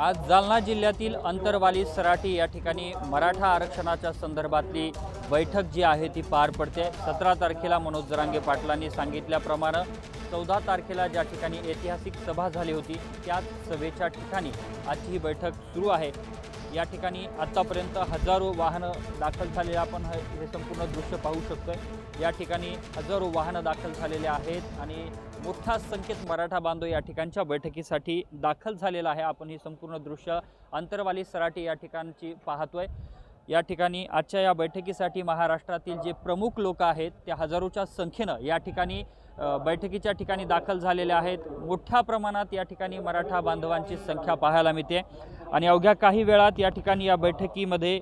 आज जालना जिल्ह्यातील अंतरवाली सराटी या ठिकाणी मराठा आरक्षणाच्या संदर्भातली बैठक जी आहे ती पार पडते. सतरा तारखेला मनोज जरांगे पाटलांनी सांगितल्याप्रमाणे चौदा तारखेला ज्या ठिकाणी ऐतिहासिक सभा झाली होती त्याच सभेच्या ठिकाणी आजची ही बैठक सुरू आहे. या ठिकाणी आत्तापर्यंत हजारो वाहनं दाखल झालेले आपण हे हे संपूर्ण दृश्य पाहू शकतोय. या ठिकाणी हजारो वाहनं दाखल झालेले आहेत आणि मोठा संख्येत मराठा बांधव या ठिकाणच्या बैठकीसाठी दाखल झालेला आहे. आपण हे संपूर्ण दृश्य अंतरवाली सराटी या ठिकाणची पाहतोय. या ठिकाणी आजच्या या बैठकीसाठी महाराष्ट्रातील जे प्रमुख लोक आहेत त्या हजारोच्या संख्येनं या ठिकाणी बैठकीच्या ठिकाणी दाखल झालेल्या आहेत. मोठ्या प्रमाणात या ठिकाणी मराठा बांधवांची संख्या पाहायला मिळते. आणि अवघ्या काही वेळात या ठिकाणी या बैठकीमध्ये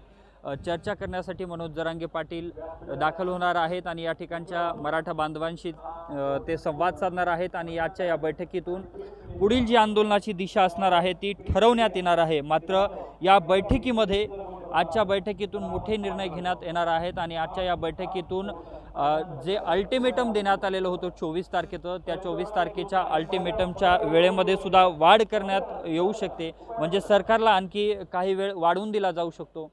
चर्चा करण्यासाठी मनोज जरांगे पाटील दाखल होणार आहेत आणि या ठिकाणच्या मराठा बांधवांशी ते संवाद साधणार आहेत आणि आजच्या या बैठकीतून पुढील जी आंदोलनाची दिशा असणार आहे ती ठरवण्यात येणार आहे. मात्र या बैठकीमध्ये आजच्या बैठकीतून मोठे निर्णय घेण्यात येणार आहेत आणि आजच्या या बैठकीतून जे अल्टिमेटम देण्यात आलेलं होतं चोवीस तारखेचं त्या चोवीस तारखेच्या अल्टिमेटमच्या वेळेमध्ये सुद्धा वाढ करण्यात येऊ शकते. म्हणजे सरकारला आणखी काही वेळ वाढवून दिला जाऊ शकतो.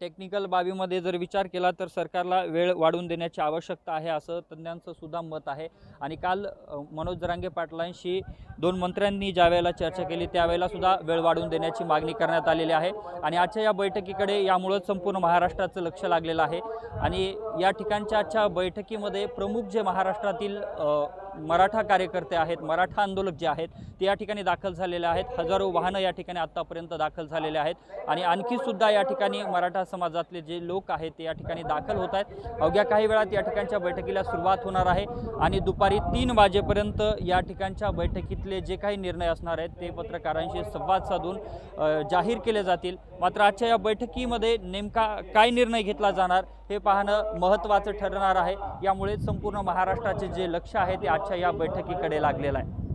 टेक्निकल बाबीमध्ये जर विचार केला तर सरकारला वेळ वाढवून देण्याची आवश्यकता आहे असं तज्ज्ञांचं सुद्धा मत आहे. आणि काल मनोज जरांगे पाटलांशी दोन मंत्र्यांनी ज्यावेळेला चर्चा केली त्यावेळेला सुद्धा वेळ वाढवून देण्याची मागणी करण्यात आलेली आहे. आणि आजच्या या बैठकीकडे यामुळं संपूर्ण महाराष्ट्राचं लक्ष लागलेलं आहे. आणि या ठिकाणच्या आजच्या बैठकीमध्ये प्रमुख जे महाराष्ट्रातील मराठा कार्यकर्ते आहेत मराठा आंदोलक जे आहेत ते या ठिकाणी दाखल झालेले आहेत. हजारो वाहनं या ठिकाणी आत्तापर्यंत दाखल झालेले आहेत. आणि आणखी सुद्धा या ठिकाणी मराठा समाजातले जे लोक आहेत ते या ठिकाणी दाखल होत आहेत. अवघ्या काही वेळात या ठिकाणच्या बैठकीला सुरुवात होणार आहे. आणि दुपारी तीन वाजेपर्यंत या ठिकाणच्या संदर्भातले जे काही निर्णय असणार आहेत ते पत्रकारांशी संवाद साधून जाहीर केले जातील. मात्र आजच्या या बैठकीमध्ये नेमका काय निर्णय घेतला जाणार हे पाहणं महत्त्वाचं ठरणार आहे. यामुळे संपूर्ण महाराष्ट्राचे जे लक्ष आहे ते आजच्या या बैठकीकडे लागलेलं आहे.